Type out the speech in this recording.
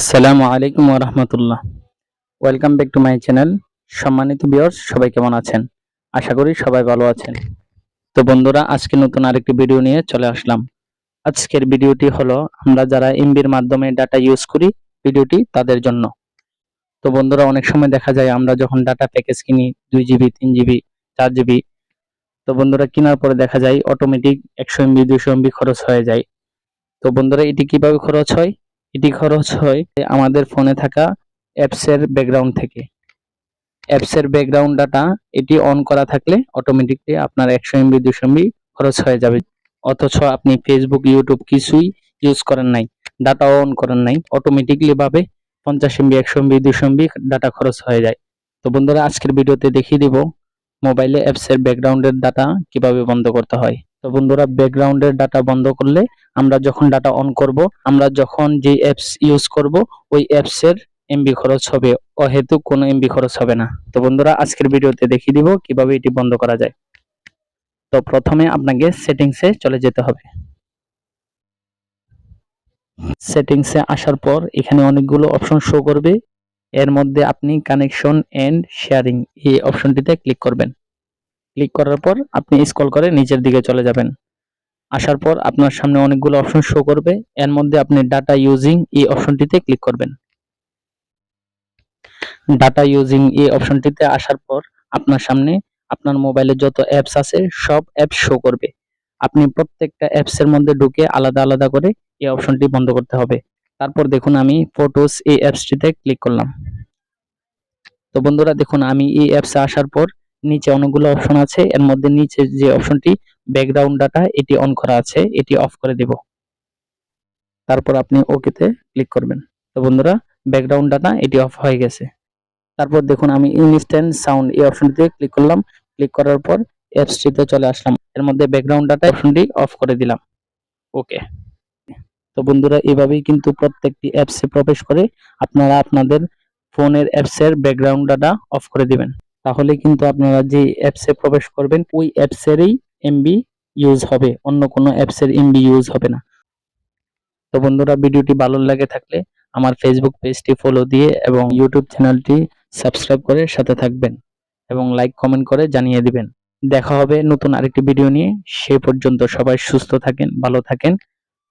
আসসালামু আলাইকুম রহমতুল্লাহ। Welcome back to my channel সম্মানিত ভিউয়ার্স সবাই কেমন আছেন? আশা করি সবাই ভালো আছেন। তো বন্ধুরা, আজকে নতুন আরেকটি ভিডিও নিয়ে চলে আসলাম। আজকের ভিডিওটি হলো, আমরা যারা এমবির মাধ্যমে ডাটা ইউজ করি ভিডিওটি তাদের জন্য। তো বন্ধুরা, অনেক সময় দেখা যায়, আমরা যখন ডাটা প্যাকেজ কিনি, দুই জিবি তিন জিবি চার জিবি তো বন্ধুরা, কেনার পরে দেখা যায় অটোমেটিক একশো এমবি দুইশো এমবি খরচ হয়ে যায়। তো বন্ধুরা, এটি কীভাবে খরচ হয়? এটি খরচ হয় আমাদের ফোনে থাকা অ্যাপস এর ব্যাকগ্রাউন্ড থেকে। অ্যাপস এর ব্যাকগ্রাউন্ড ডাটা এটি অন করা থাকলে অটোমেটিকলি আপনার একশো এমবি দুশো এমবি খরচ হয়ে যাবে। অথচ আপনি ফেসবুক ইউটিউব কিছুই ইউজ করেন নাই ডাটা অন করেন নাই অটোমেটিকলি ভাবে পঞ্চাশ এমবি একশো এমবি দুশো এমবি ডাটা খরচ হয়ে যায়। তো বন্ধুরা, আজকের ভিডিওতে দেখিয়ে দিব মোবাইলে অ্যাপস এর ব্যাকগ্রাউন্ডের ডাটা কীভাবে বন্ধ করতে হয়? তো বন্ধুরা, ব্যাকগ্রাউন্ডের ডাটা বন্ধ করলে আমরা যখন ডাটা অন করব, আমরা যখন যে অ্যাপস ইউজ করব, ওই অ্যাপস এর এমবি খরচ হবে। অহেতুক কোনো এমবি খরচ হবে না। তো বন্ধুরা, আজকের ভিডিওতে দেখিয়ে দিব কীভাবে এটি বন্ধ করা যায়। তো প্রথমে আপনাকে সেটিংসে চলে যেতে হবে। সেটিংসে আসার পর এখানে অনেকগুলো অপশন শো করবে। এর মধ্যে আপনি কানেকশন এন্ড শেয়ারিং এই অপশনটিতে ক্লিক করবেন। ক্লিক করার পর আপনি স্ক্রল করে নিচের দিকে চলে যাবেন। আসার পর আপনার সামনে অনেকগুলো অপশন শো করবে। এর মধ্যে আপনি ডাটা ইউজিং এই অপশনটিতে ক্লিক করবেন। ডাটা ইউজিং এই অপশনটিতে আসার পর আপনার সামনে আপনার মোবাইলে যত অ্যাপস আছে, সব অ্যাপস শো করবে। আপনি প্রত্যেকটা অ্যাপসের মধ্যে ঢুকে আলাদা আলাদা করে এই অপশনটি বন্ধ করতে হবে। তারপর দেখুন আমি ফটোস এই অ্যাপসটিতে ক্লিক করলাম। তো বন্ধুরা দেখুন আমি এই অ্যাপসে আসার পর নিচে অনেকগুলো অপশন আছে। এর মধ্যে নিচে যে অপশনটি ব্যাকগ্রাউন্ড ডাটা এটি অন করা আছে, এটি অফ করে দেব। তারপর আপনি ওকেতে ক্লিক করবেন। তো বন্ধুরা ব্যাকগ্রাউন্ড ডাটা এটি অফ হয়ে গেছে। তারপর দেখুন আমি ইনস্ট্যান্ট সাউন্ড এই অপশনটিতে ক্লিক করলাম। ক্লিক করার পর অ্যাপসটিতে চলে আসলাম। এর মধ্যে ব্যাকগ্রাউন্ড ডাটা অপশনটি অফ করে দিলাম। ওকে তো বন্ধুরা, এভাবেই কিন্তু প্রত্যেকটি অ্যাপসে প্রবেশ করে আপনারা আপনাদের ফোনের অ্যাপসের ব্যাকগ্রাউন্ড ডাটা অফ করে দিবেন। তাহলে কিন্তু আপনারা যে অ্যাপসে প্রবেশ করবেন, ওই অ্যাপসেরই এমবি ইউজ হবে, অন্য কোনো অ্যাপসের এমবি ইউজ হবে না। তো বন্ধুরা, ভিডিওটি ভালো লাগে থাকলে আমার ফেসবুক পেজটি ফলো দিয়ে এবং ইউটিউব চ্যানেলটি সাবস্ক্রাইব করে সাথে থাকবেন এবং লাইক কমেন্ট করে জানিয়ে দিবেন। দেখা হবে নতুন আরেকটি ভিডিও নিয়ে। সে পর্যন্ত সবাই সুস্থ থাকেন, ভালো থাকেন।